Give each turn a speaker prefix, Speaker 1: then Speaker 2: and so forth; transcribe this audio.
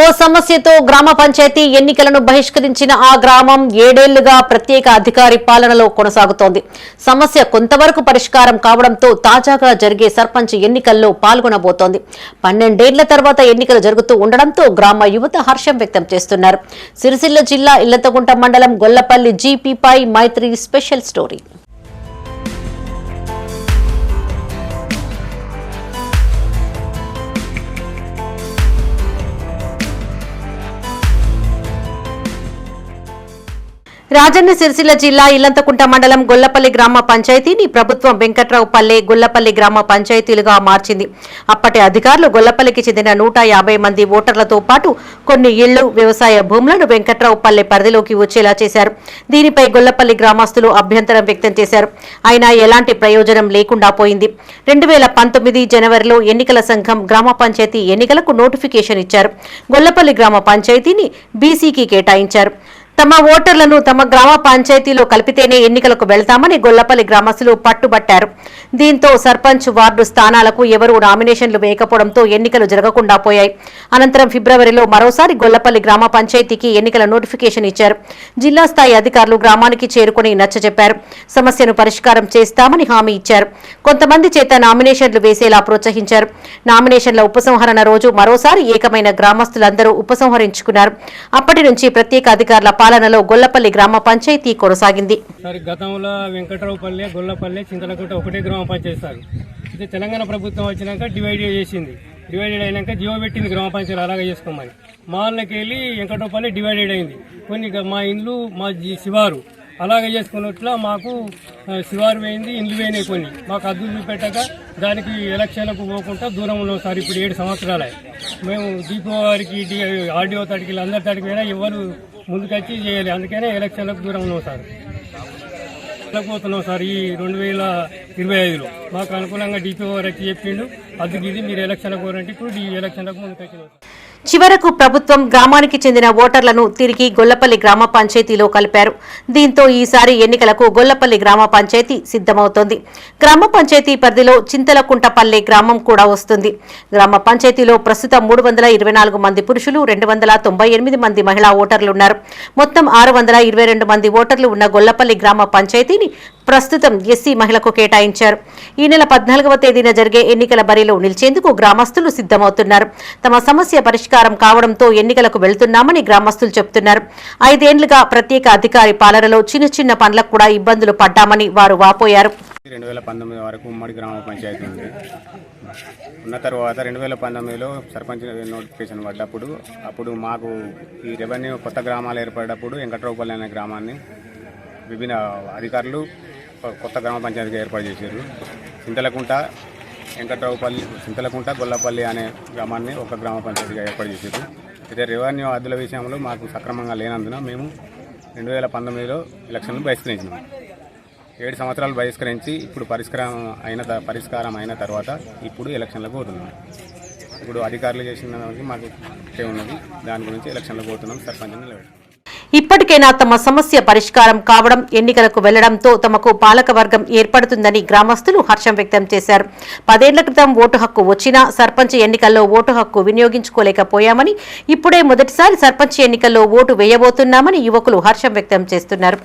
Speaker 1: ఓ సమస్యతో గ్రామ పంచాయతీ ఎన్నికలను బహిష్కరించిన ఆ గ్రామం ఏడేళ్ళుగా ప్రత్యేక అధికారి పాలనలో కొనసాగుతోంది. సమస్య కొంతవరకు పరిష్కారం కావడంతో తాజాగా జరిగే సర్పంచ్ ఎన్నికల్లో పాల్గొనబోతోంది. పన్నెండేళ్ళ తర్వాత ఎన్నికలు జరుగుతూ ఉండడంతో గ్రామ యువత హర్షం వ్యక్తం చేస్తున్నారు. సిరిసిల్ల జిల్లా ఇల్లతగుంట మండలం గొల్లపల్లి జీపీపై మైత్రి స్పెషల్ స్టోరీ. రాజన్న సిరిసిల్ల జిల్లా ఇల్లంతకుంట మండలం గొల్లపల్లి గ్రామ పంచాయతీని ప్రభుత్వం వెంకట్రావు పల్లె గొల్లపల్లి గ్రామ పంచాయతీలుగా మార్చింది. అప్పటి అధికారులు గొల్లపల్లికి చెందిన నూట యాభై మంది ఓటర్లతో పాటు కొన్ని ఇళ్ళు వ్యవసాయ భూములను వెంకట్రావు పల్లె పరిధిలోకి వచ్చేలా చేశారు. దీనిపై గొల్లపల్లి గ్రామస్తులు అభ్యంతరం వ్యక్తం చేశారు. అయినా ఎలాంటి ప్రయోజనం లేకుండా పోయింది. రెండు వేల పంతొమ్మిది జనవరిలో ఎన్నికల సంఘం గ్రామ పంచాయతీ ఎన్నికలకు నోటిఫికేషన్ ఇచ్చారు. గొల్లపల్లి గ్రామ పంచాయతీని బీసీకి కేటాయించారు. తమ ఓటర్లను తమ గ్రామ పంచాయతీలో కలిపితేనే ఎన్నికలకు వెళ్తామని గొల్లపల్లి గ్రామస్తులు పట్టుబట్టారు. దీంతో సర్పంచ్ వార్డు స్థానాలకు ఎవరూ నామినేషన్లు వేయకపోవడంతో ఎన్నికలు జరగకుండా పోయాయి. అనంతరం ఫిబ్రవరిలో మరోసారి గొల్లపల్లి గ్రామ పంచాయతీకి ఎన్నికల నోటిఫికేషన్ ఇచ్చారు. జిల్లా స్థాయి అధికారులు గ్రామానికి చేరుకుని నచ్చజెప్పారు సమస్యను పరిష్కారం చేస్తామని హామీ ఇచ్చారు. కొంతమంది చేత నామినేషన్లు వేసేలా ప్రోత్సహించారు. నామినేషన్ల ఉపసంహరణ రోజు మరోసారి ఏకమైన గ్రామస్తులందరూ ఉపసంహరించుకున్నారు. అప్పటి నుంచి ప్రత్యేక అధికారుల పాలనలో గొల్లపల్లి గ్రామ పంచాయతీ కొనసాగింది.
Speaker 2: సార్ గతంలో వెంకట్రావుపల్లె గొల్లపల్లె చింతలకుంట ఒకటే గ్రామ పంచాయతీ సార్. అయితే తెలంగాణ ప్రభుత్వం వచ్చినాక డివైడ్ చేసింది. డివైడెడ్ అయినాక జీవో పెట్టింది గ్రామ పంచాయతీ అలాగే చేసుకోమని. మా వాళ్ళకి వెళ్ళి వెంకట్రావుపల్లి డివైడెడ్ అయింది. కొన్ని మా ఇండ్లు మా జీ- శివారు అలాగే చేసుకున్నట్ల మాకు శివారు పోయింది ఇండ్లు పోయినాయి కొన్ని మాకు అద్దులు పెట్టక దానికి ఎలక్షన్లకు పోకుండా దూరం ఉన్నాం సార్ ఇప్పుడు ఏడు సంవత్సరాలే. మేము దీపో వారికి ఆర్డీఓ తడికి అందరి తడికి పోయినా ఎవరు ముందుకొచ్చి చేయాలి. అందుకనే ఎలక్షన్లకు దూరం ఉన్నాం సార్. వెళ్ళకపోతున్నాం సార్ ఈ రెండు వేల ఇరవై ఐదులో. మాకు అనుకూలంగా డిపో వచ్చి చెప్పిండు అందుకు ఇది మీరు ఎలక్షన్లకు కోరంటే ఇప్పుడు ఈ ఎలక్షన్లకు ముందుకొచ్చినాం సార్.
Speaker 1: చివరకు ప్రభుత్వం గ్రామానికి చెందిన ఓటర్లను తిరిగి గొల్లపల్లి గ్రామ పంచాయతీలో కలిపారు. దీంతో ఈసారి ఎన్నికలకు గొల్లపల్లి గ్రామ పంచాయతీ సిద్ధమవుతోంది. గ్రామ పంచాయతీ పరిధిలో చింతలకుంటపల్లి గ్రామం కూడా వస్తుంది. గ్రామ పంచాయతీలో ప్రస్తుతం మూడు వందల ఇరవై నాలుగు మంది పురుషులు రెండు వందల తొంభై ఎనిమిది మంది మహిళా ఓటర్లు ఉన్నారు. మొత్తం ఆరు వందల ఇరవై రెండు మంది ఓటర్లు ఉన్న గొల్లపల్లి గ్రామ పంచాయతీని ప్రస్తుతం ఎస్సీ మహిళకు కేటాయించారు. ఈ నెల పద్నాలుగవ తేదీన జరిగే ఎన్నికల బరిలో నిలిచేందుకు గ్రామస్తులు సిద్ధమవుతున్నారు. తమ సమస్య పరిష్కారం కావడంతో ఎన్నికలకు వెళ్తున్నామని గ్రామస్తులు చెబుతున్నారు. ఐదేండ్లుగా ప్రత్యేక అధికారి పాలనలో చిన్న చిన్న పనులకు కూడా ఇబ్బందులు పడ్డామని వారు వాపోయారు.
Speaker 3: రెండు వేల పంతొమ్మిది వరకు ఉమ్మడి గ్రామ పంచాయతీ ఉంది. ఉన్న తర్వాత రెండు వేల పంతొమ్మిదిలో సర్పంచ్ నోటిఫికేషన్ పడ్డప్పుడు అప్పుడు మాకు ఈ రెవెన్యూ కొత్త గ్రామాలు ఏర్పడినప్పుడు వెంకట్రావుపల్లి అనే గ్రామాన్ని విభిన్న అధికారులు కొత్త గ్రామ పంచాయతీగా ఏర్పాటు చేశారు. చింతలకుంట వెంకట్రావుపల్లి చింతలకుంట గొల్లపల్లి అనే గ్రామాన్ని ఒక గ్రామ పంచాయతీగా ఏర్పాటు చేశారు. అయితే రెవెన్యూ అద్దుల విషయంలో మాకు సక్రమంగా లేనందున మేము రెండు వేల పంతొమ్మిదిలో ఎలక్షన్లు బహిష్కరించినాం. ఏడు సంవత్సరాలు బహిష్కరించి ఇప్పుడు పరిష్కారం అయిన త- పరిష్కారం అయిన తర్వాత ఇప్పుడు ఎలక్షన్లకు పోతున్నాం. ఇప్పుడు అధికారులు చేసిన దానికి మాకు ఉన్నది. దాని గురించి ఎలక్షన్లకు పోతున్నాం. సర్పంచ్ నిలబెట్టాం.
Speaker 1: ఇప్పటికైనా తమ సమస్య పరిష్కారం కావడం ఎన్నికలకు వెళ్ళడంతో తమకు పాలకవర్గం ఏర్పడుతుందని గ్రామస్తులు హర్షం వ్యక్తం చేశారు. పదేళ్ళ క్రితం ఓటు హక్కు వచ్చినా సర్పంచ్ ఎన్నికల్లో ఓటు హక్కు వినియోగించుకోలేకపోయామని ఇప్పుడే మొదటిసారి సర్పంచ్ ఎన్నికల్లో ఓటు వేయబోతున్నామని యువకులు హర్షం వ్యక్తం చేస్తున్నారు.